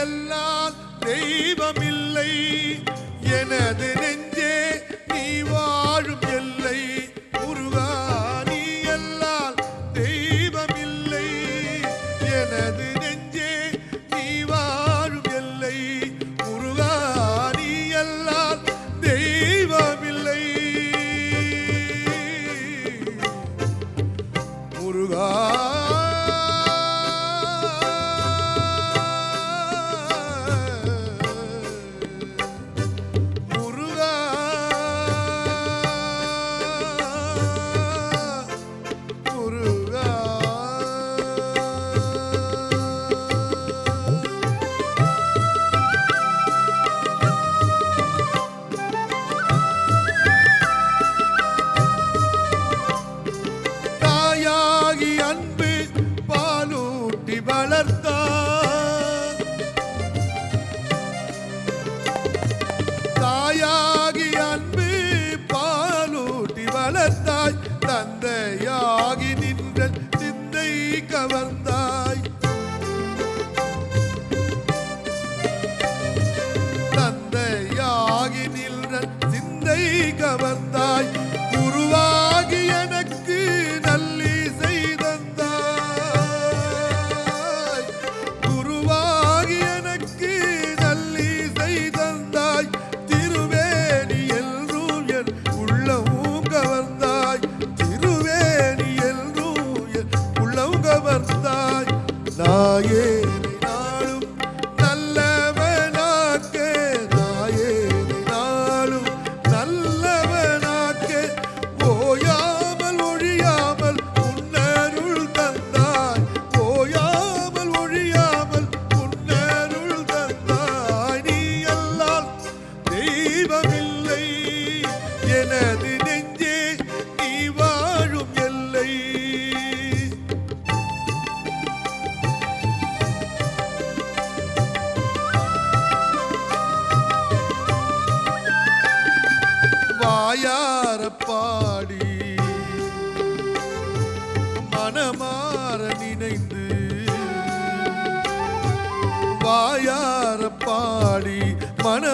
எல்லாம் தெய்வமில்லை. எனது நெஞ்ச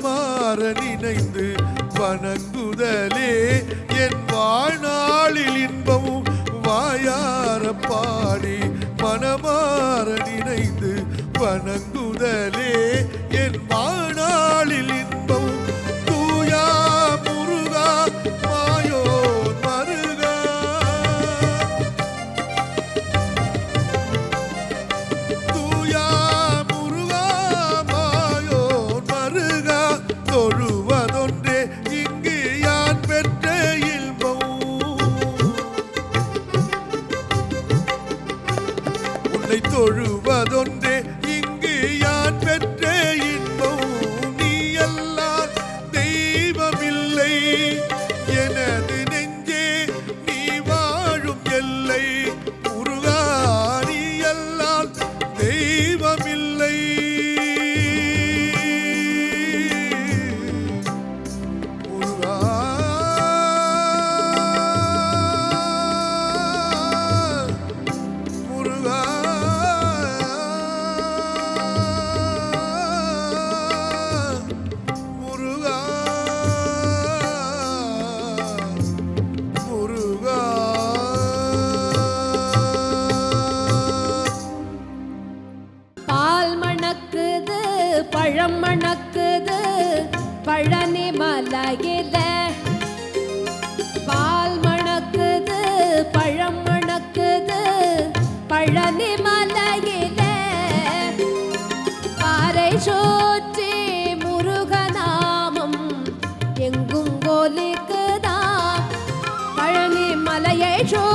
மனமாற நினைந்து வணங்குதலே. என் வாழ்நாளில் இன்பமும் வாயார பாடி மனமாற நினைந்து வணங்குதலே.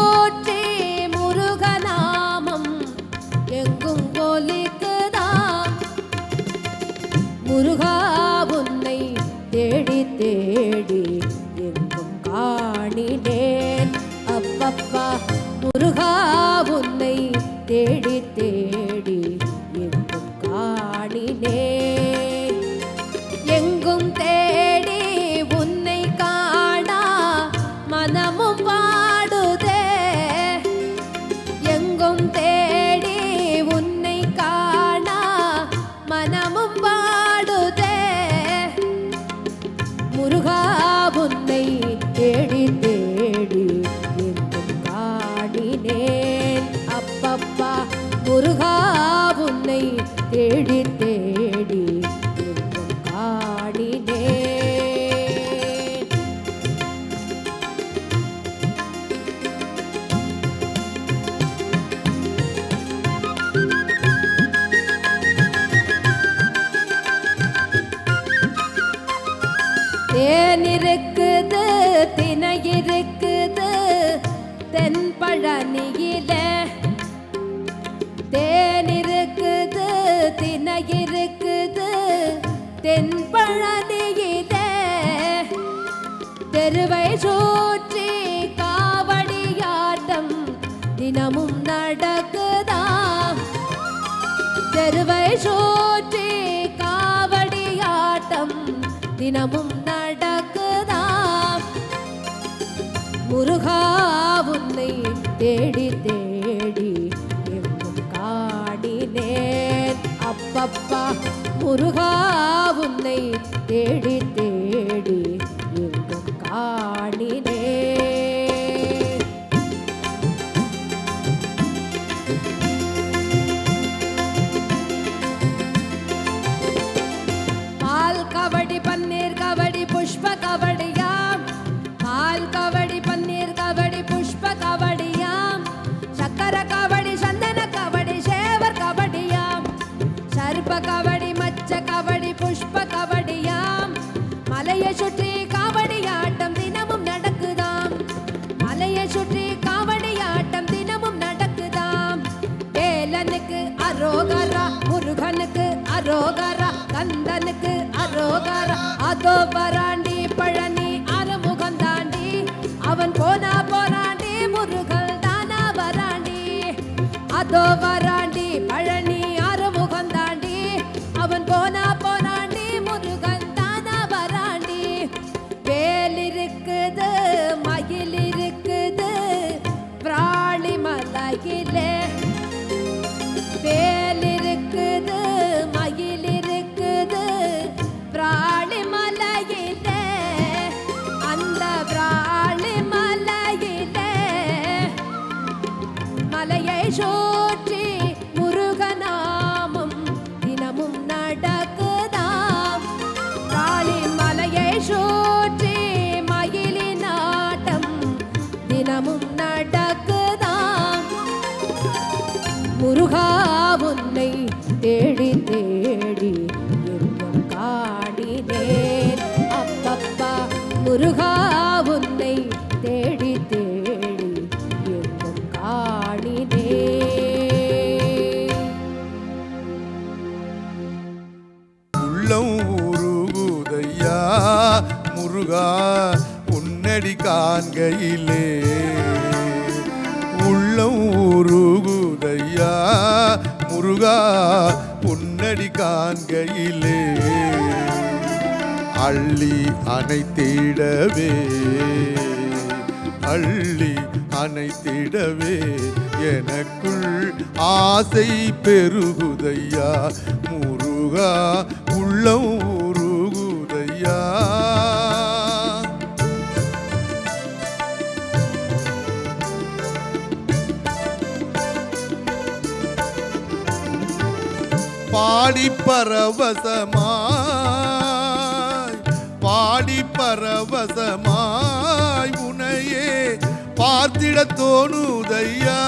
போற்றி முருகநாமம். எங்கும் போலிக்குதான் முருகா தினமும் நடக்குதாம். முருகா உன்னை தேடி தேடி எங்கும் காடினேன். அப்பப்பா முருகா உன்னை தேடி தேடி மலையை சுற்றி காவடியாட்டம் தினமும் நடக்குதாம். மலையை சுற்றி காவடியாட்டம் தினமும் நடக்குதாம். வேலனுக்கு அரோகரா முருகனுக்கு அரோகரா கந்தனுக்கு அரோகரா. அதோ வராண்டி பழனி அறுமுகம் தாண்டி அவன் போனா போராண்டி முருகன் தானா வராண்டி. அதோ வராண்டி பழனி முருகா உன்னை தேடி தேடி எங்கும் காணினே. உள்ளம் உருகுதையா முருகா உன்னடி காண்கையிலே. உள்ளம் உருகுதையா முருகா உன்னடி காண்கையிலே. அள்ளி அனைத்திடவே அள்ளி அனைத்திடவே எனக்குள் ஆசை பெருகுதையா. முருகா உள்ளம் உருகுதையா பாடி பரவசமா பாடி பரவசமாய் உனையே பார்த்திட தோணுதையா?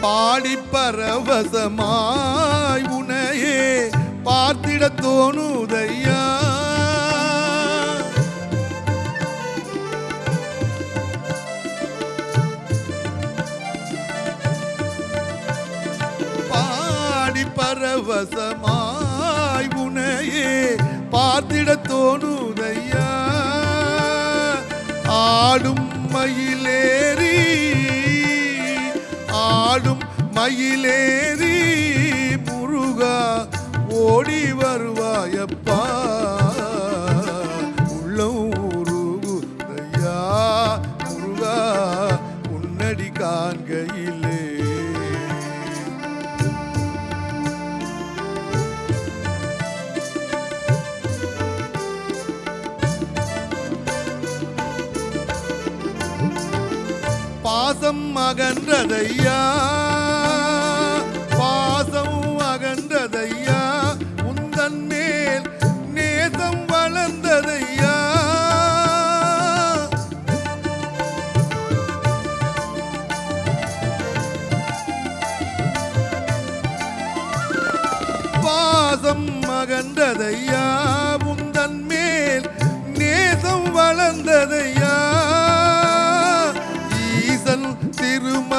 பாடி பரவசமாய் உனையே பார்த்திட தோணுதையா? பரவசமாய் உனையே பார்த்திட தோணுதையா? ஆடும் மயிலேறி ஆடும் மயிலேறி பாசம் அகன்றதையா?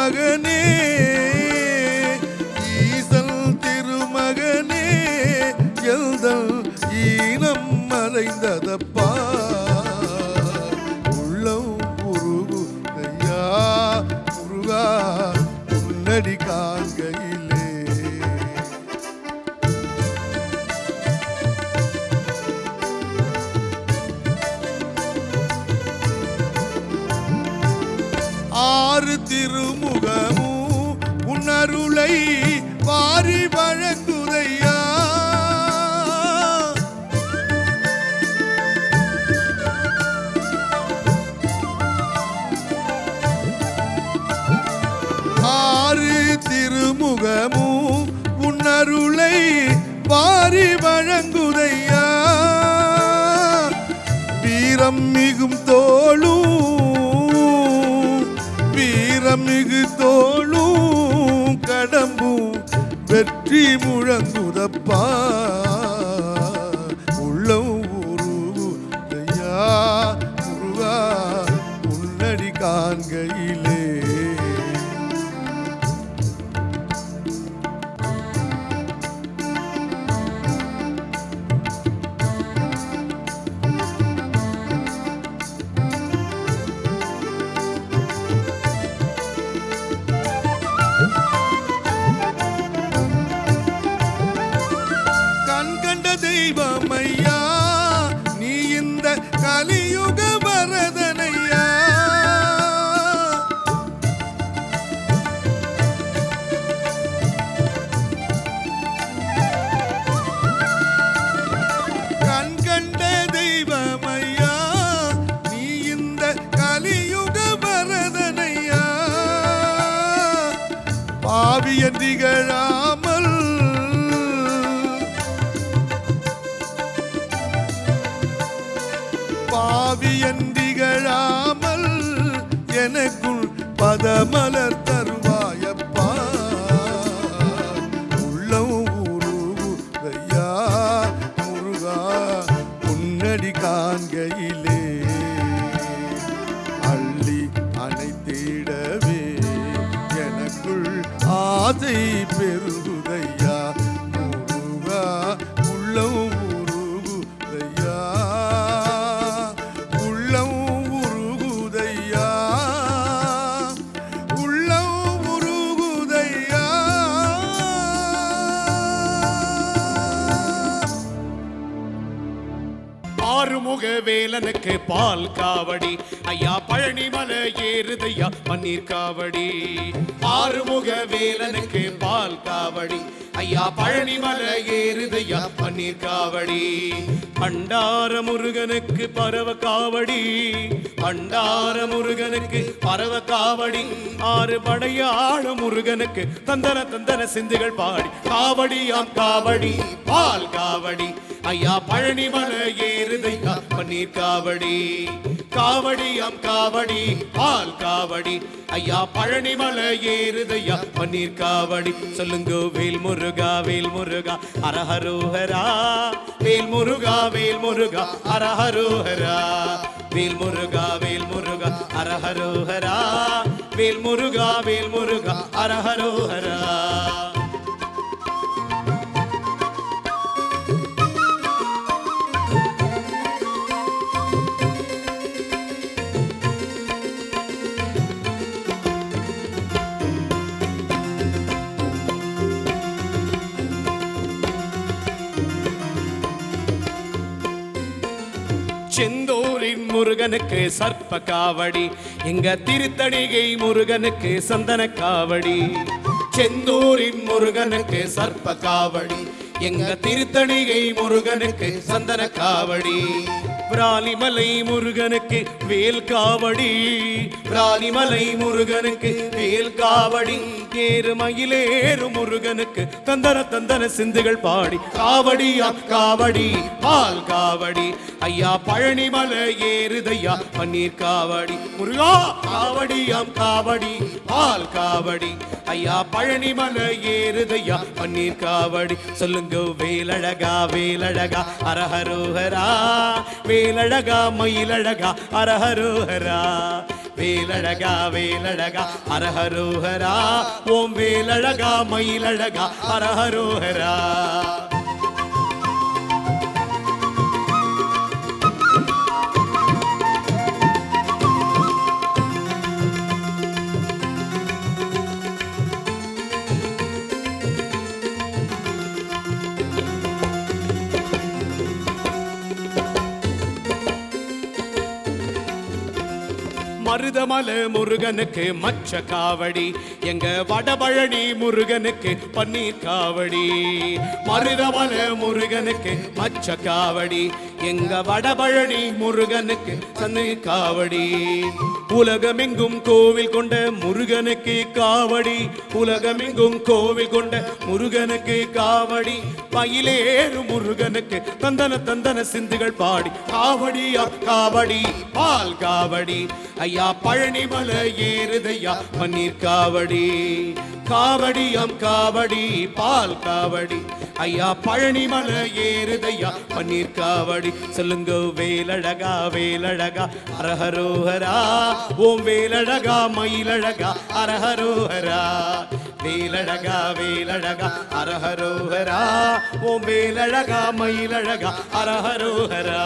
திருமகனே வீரம் மிகும் தோளும் வீரம் மிகு தோளும் கடம்பும் வெற்றி முழங்குதப்பா. ali உன்னடி காண்கையிலே. அள்ளி அணைத்திடவே எனக்குள் ஆசை பெரு வேலனுக்கு பால் காவடி. ஐயா பழனி மலை ஏறுதையா பன்னீர் காவடி. ஆறுமுக வேலனுக்கு பால் காவடி. ஐயா பழனி மலை ஏறுதையா பன்னீர் காவடி. பண்டார முருகனுக்கு பரவ காவடி. பண்டார முருகனுக்கு பரவ காவடி. ஆறு படையாள முருகனுக்கு தந்தன தந்தன சிந்துகள் பாடி. காவடியாம் காவடி பால் காவடி. ஐயா பழனி மலை ஏறுதையா? பன்னீர் காவடி. காவடியாம் காவடி பால் காவடி. ஐயா பழனி மலை ஏறுதையா? பன்னீர் காவடி. சொல்லுங்க வேல் முருகா வேல் முருகா அரஹரோஹரா. வேல் முருகா வேல் முருகா அரஹரோஹரா. வேல் முருகா வேல் முருகா அரஹரோஹரா. வேல் முருகா வேல் முருகா அரஹரோஹரா. முருகனுக்கு சர்ப்ப காவடி. எங்க திருத்தணிகை முருகனுக்கு சந்தன காவடி. செந்தூரின் முருகனுக்கு சர்ப்ப காவடி. எங்க திருத்தணிகை முருகனுக்கு சந்தன காவடி. பிராலிமலை முருகனுக்கு வேல் காவடி. பிராலிமலை முருகனுக்கு வேல் காவடி. ஏறு மயிலேறு முருகனுக்கு தந்தன தந்தன சிந்துகள் பாடி. காவடி அக்காவடி பால் காவடி. ஐயா பழனி மலை ஏறுதையா பன்னீர் காவடி. முருகா காவடி அம் காவடி பால் காவடி. ஐயா பழனி மலை ஏறுதையா பன்னீர் காவடி. சொல்லுங்க வேலழகா வேலழகா அரஹரோஹரா. வேலழகா மயிலழகா அரஹரோஹரா. வேலழகா வேலழகா அரஹரோஹரா ஓம் வேலழகா மயிலழகா அரஹரோஹரா. மருதமல முருகனுக்கு மச்ச காவடி. எங்க வடபழனி முருகனுக்கு பன்னீர் காவடி. மருதமல முருகனுக்கு மச்ச காவடி. எங்க வடபழனி முருகனுக்கு தண்ணீர் காவடி. உலகமெங்கும் கோவில் கொண்ட முருகனுக்கு காவடி. உலகமெங்கும் கோவில் கொண்ட முருகனுக்கு காவடி. பயிலேறு முருகனுக்கு தந்தன தந்தன சிந்துகள் பாடி. காவடி காவடி பால் காவடி. ஐயா பழனி மலை ஏறுதையா பன்னீர் காவடி. காவடியாம் காவடி பால் காவடி. ஐயா பழனிமலை ஏறுதையா பன்னீர் காவடி. சொல்லுங்க வேலழகா வேலழகா அரஹரோஹரா. ஓம் வேலழகா மயிலழகா அரஹரோஹரா. வேலழகா வேலழகா அரஹரோஹரா. ஓம் வேலழகா மயிலழகா அரஹரோஹரா.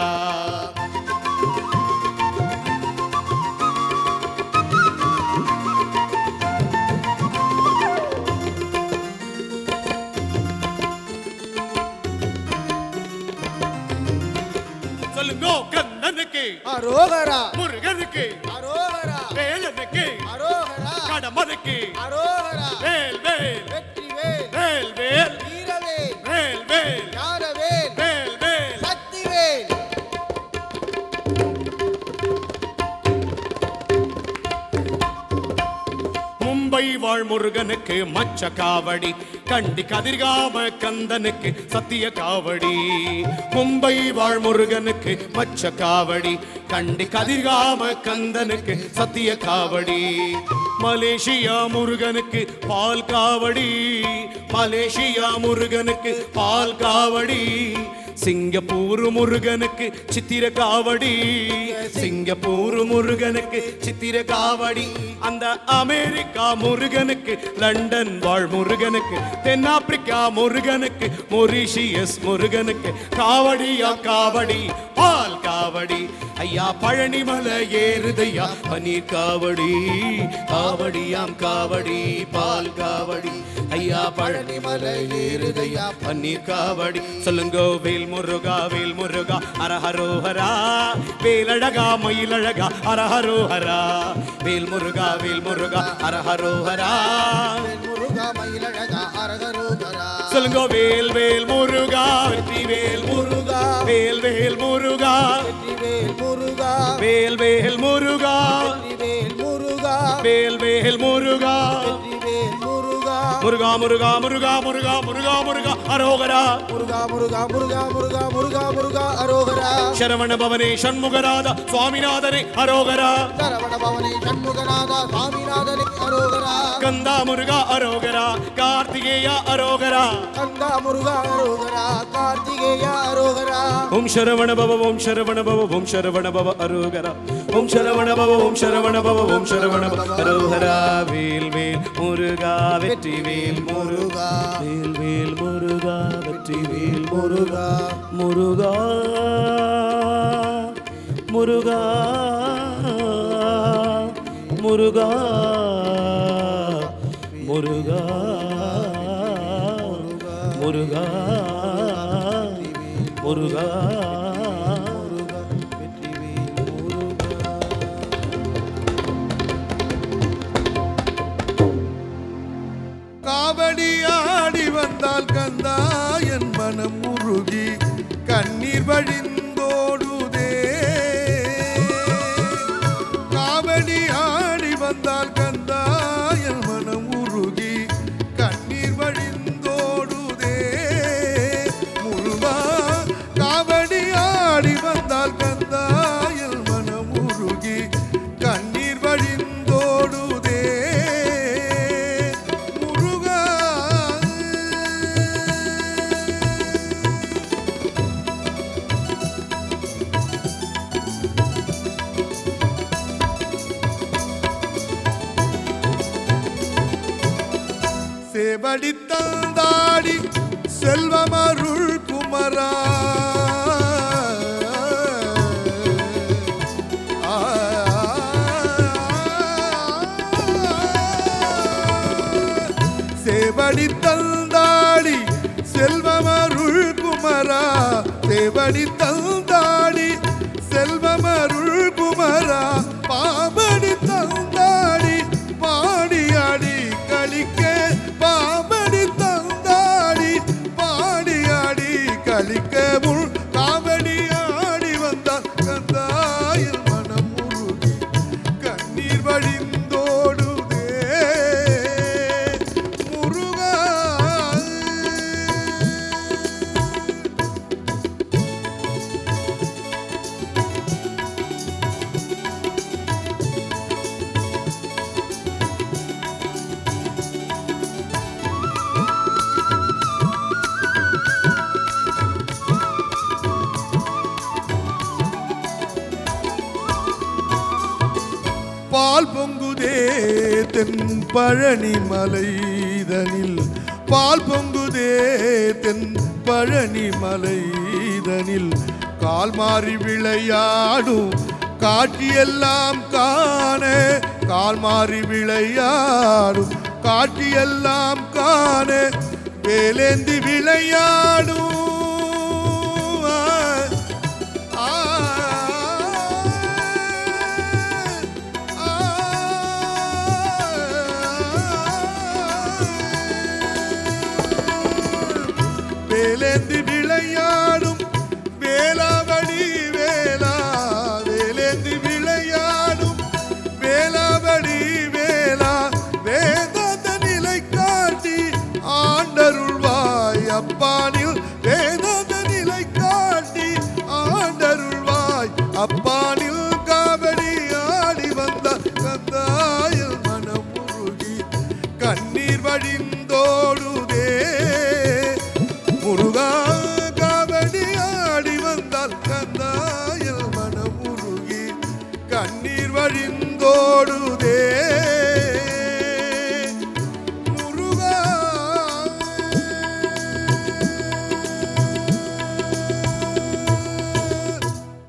கண்ணனுக்கு அரோகரா. முருகனுக்கு அரோகரா. வேலனுக்கு அரோகரா. கடமனுக்கு அரோகரா. வேல் வேல் வெற்றி வேல் வேல் வேல் வீரவேல் வேல் வேல் ஞானவேல் வேல் வேல் சக்திவேல் மும்பை வாழ் முருகனுக்கு மச்ச காவடி. கண்டி கதிர்காம கந்தனுக்கு சத்திய காவடி. மும்பை வாழ் முருகனுக்கு மச்ச காவடி. கண்டி கதிர்காம கந்தனுக்கு சத்திய காவடி. மலேசியா முருகனுக்கு பால் காவடி. மலேசியா முருகனுக்கு பால் காவடி. சிங்கப்பூர் முருகனுக்கு சித்திர காவடி. சிங்கப்பூர் முருகனுக்கு சித்திர காவடி. அந்த அமெரிக்கா முருகனுக்கு லண்டன் வாழ் முருகனுக்கு தென்னாப்பிரிக்கா முருகனுக்கு மொரிஷியஸ் முருகனுக்கு காவடியா காவடி பால் காவடி. ஐயா பழனிமலை ஏறுதையா? பன்னீர் காவடி காவடியாம் காவடி பால் காவடி. ஐயா பழனிமலை ஏறுதையா? பன்னீர் காவடி. சொல்லுங்க வேல் முருகா வேல் முருகா அரஹரோஹரா. வேலழகா மயிலழகா அரஹரோஹரா. வேல் முருகா வேல் முருகா அரஹரோஹரா. முருகா மயிலழகா அரகரோகரா சொல்லுங்க வேல் வேல் முருகா வெற்றி வேல் முருகா. வேல் வேல் முருகா. வேல் வேல் முருகா வெற்றிவேல் முருகா வேல் வேல் முருகா முருகா முருகா முருகா முருகா முருகா முருகா அரோகரா முருகா முருகா முருகா முருகா முருகா முருகா அரோகரா சரவண பவனே சண்முகராதா சுவாமிநாதனே அரோகரா சரவண பவனி சண்முகநாதா சுவாமிநாதனே கந்தா முருகா அரோகரா கார்த்திகேயா அரோகரா. கந்தா முருகா அரோகரா கார்த்திகேயா அரோகரா. ஓம் சரவண பவ ஓம் சரவண பவ ஓம் சரவண பவ அரோகரா. ஓம் சரவண பவ ஓம் சரவண பவ ஓம் சரவண பவ. அரோகரா வேல் வேல் முருகா வெற்றி வேல் முருகா. வேல் வேல் முருகா வெற்றி வேல் முருகா. முருகா முருகா முருகா. முருகா முருகா முருகா. காவடி ஆடி வந்தால் கந்தா என் மனம் முருகி கண்ணீர் வழிந்த பால் பொங்குதே தென் பழனி மலைதனில். பால் பொங்குதே தென் பழனி மலைதனில். கால் மாறி விளையாடும் காட்சியெல்லாம் காண. கால் மாறி விளையாடும் காட்சியெல்லாம் காண. வேலேந்தி விளையாடும்